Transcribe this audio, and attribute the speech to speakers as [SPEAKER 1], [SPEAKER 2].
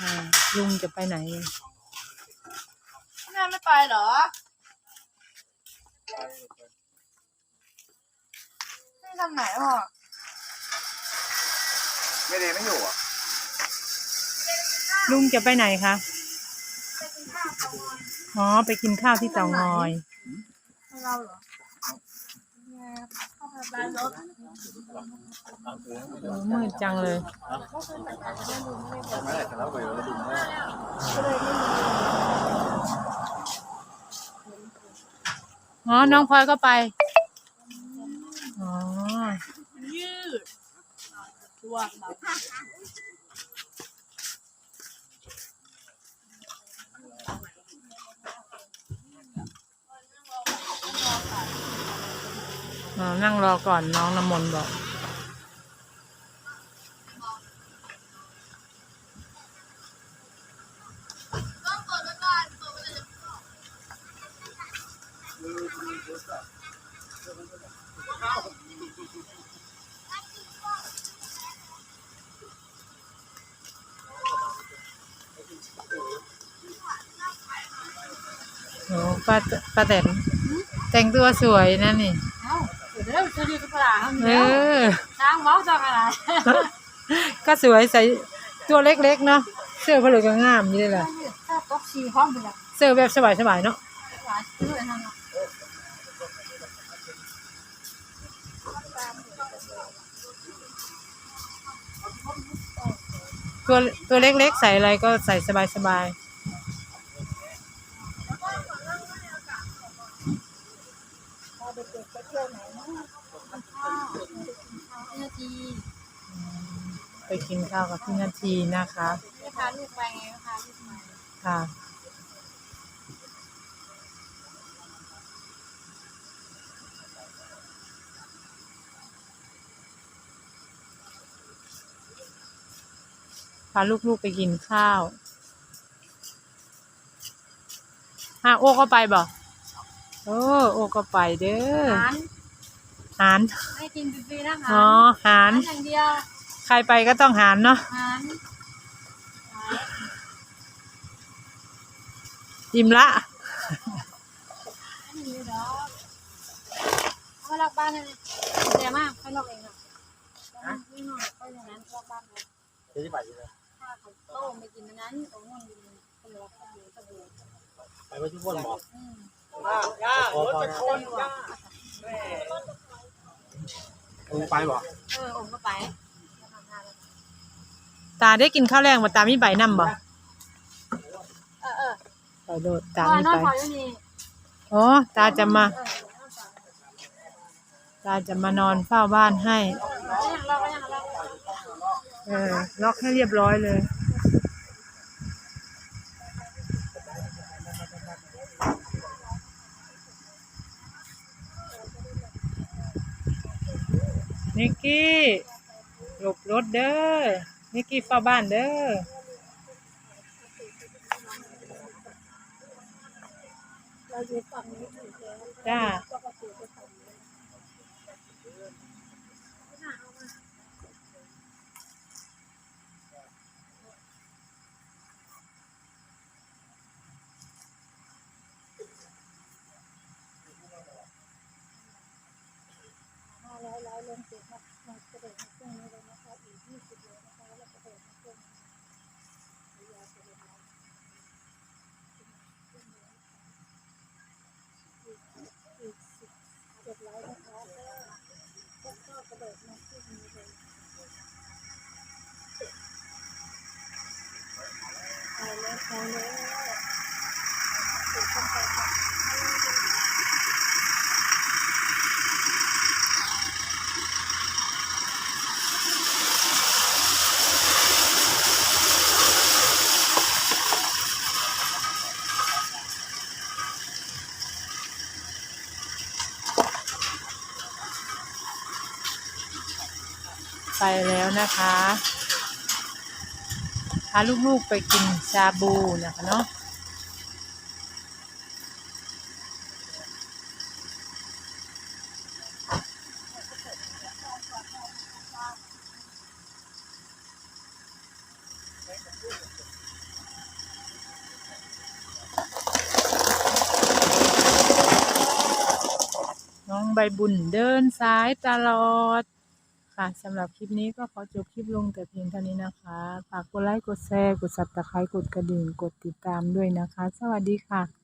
[SPEAKER 1] อ่าลุงจะไปไหน
[SPEAKER 2] แม่ไม่ไปเหรอไม่ทำไหนพ่อ
[SPEAKER 3] ไม่ได้ไม่อยู่อะ
[SPEAKER 1] ลุงจะไปไหนคะอ๋อ ไปกินข้าวที่เตางอย
[SPEAKER 2] เราเหรอแมื
[SPEAKER 1] ดจังเลยอ๋อ น้องพลอยก็ไป อ๋อ
[SPEAKER 2] ยืดตัวเรา
[SPEAKER 1] อ๋อ นั่งรอก่อนน้องน้ำมนต์บอก โอ้ป้าป้าแตนแต่งตัวสวยนะนี่
[SPEAKER 2] เอ้าเดี๋ยวจะยืดกระดาษ
[SPEAKER 1] เออ
[SPEAKER 2] ช้างเมาส์จากอะไร
[SPEAKER 1] ก็สวยใส่ตัวเล็กๆเนาะเสื้อผลึกก็งามอยู่เลยล่ะ
[SPEAKER 2] ถ้าต๊อกชีพร้อมไปแล้ว
[SPEAKER 1] เสื้อแบบสบายๆเนาะ
[SPEAKER 2] หลายชื่อเลยทาง
[SPEAKER 1] ตัวตัวเล็กๆใส่อะไรก็ใส่สบาย
[SPEAKER 2] นาที
[SPEAKER 1] ไปกินข้าวกับพี่นาทีนะคะ
[SPEAKER 2] ไม่พาลูกไปไงพาลูกไป
[SPEAKER 1] ค่ะ พาลูกๆไปกินข้าวฮะโอ้ก็ไปบ่ โอ้โอ้ก็ไปเด้อ
[SPEAKER 2] หาร
[SPEAKER 1] หาร
[SPEAKER 2] ไม่กินฟรีๆนะหาร
[SPEAKER 1] อ๋อหาร
[SPEAKER 2] อย่างเดียว
[SPEAKER 1] ใครไปก็ต้องหารเนาะ
[SPEAKER 2] หาร
[SPEAKER 1] อิ่มละ
[SPEAKER 2] ไม่มีหรอกเอาล็อกบ้านเลยเดี๋ยวมากให้ล็อกเองอะนี่หน่อยก็อย่างนั้นล็อกบ้านเลย
[SPEAKER 3] ที่ไปอยู่เลย
[SPEAKER 2] ถ้าเขาโต้ไปกินอันนั้นตรงนู้นกินก็ล็อกก็อยู่ก็อยู่
[SPEAKER 3] ไปว่าทุกคนบอก
[SPEAKER 2] อืม
[SPEAKER 3] ย่ารถจะชนย่ากูไปบอ
[SPEAKER 2] เออผมก็ไป
[SPEAKER 1] ตาได้กินข้าวแรงมาตามีใบนำบ่
[SPEAKER 2] เออเออ
[SPEAKER 1] ไปโดดตามี
[SPEAKER 2] นอง
[SPEAKER 1] ไป
[SPEAKER 2] พออยู่นี่
[SPEAKER 1] อ๋อตาจะมา ตาจะมานอนเฝ้าบ้านให้
[SPEAKER 2] ก็ยังล็อกก็ยังล็อก
[SPEAKER 1] เออล็อกให้เรียบร้อยเลย นิกกี้หลบรถเด้อนิกกี้เฝ้าบ้านเด้อ
[SPEAKER 2] เราอยู่ฝั่งนี้ถูกแล้ว
[SPEAKER 1] จ้าา
[SPEAKER 2] ร้อยร้อยลงเจ็ดนะมันกระโดดมาขึ้นนี้เลยนะคะอีกยี่สิบเลยนะคะแล้วกระโดดมาขึ้นระยะกระโดดมาอีกอีกสิบเจ็ดร้อยนะคะก็ก็กระโดดมาขึ้นนี้เลยไปแล้วไปแล้วติดกันไปค่ะ
[SPEAKER 1] ไปแล้วนะคะพาลูกๆไปกินชาบูนะคะเนาะน้องใบบุญเดินสายตลอด ค่ะสำหรับคลิปนี้ก็ขอจบคลิปลงแต่เพียงเท่านี้นะคะ ฝากกดไลค์ กดแชร์ กดซับสไครต์กดกระดิ่ง กดติดตามด้วยนะคะ สวัสดีค่ะ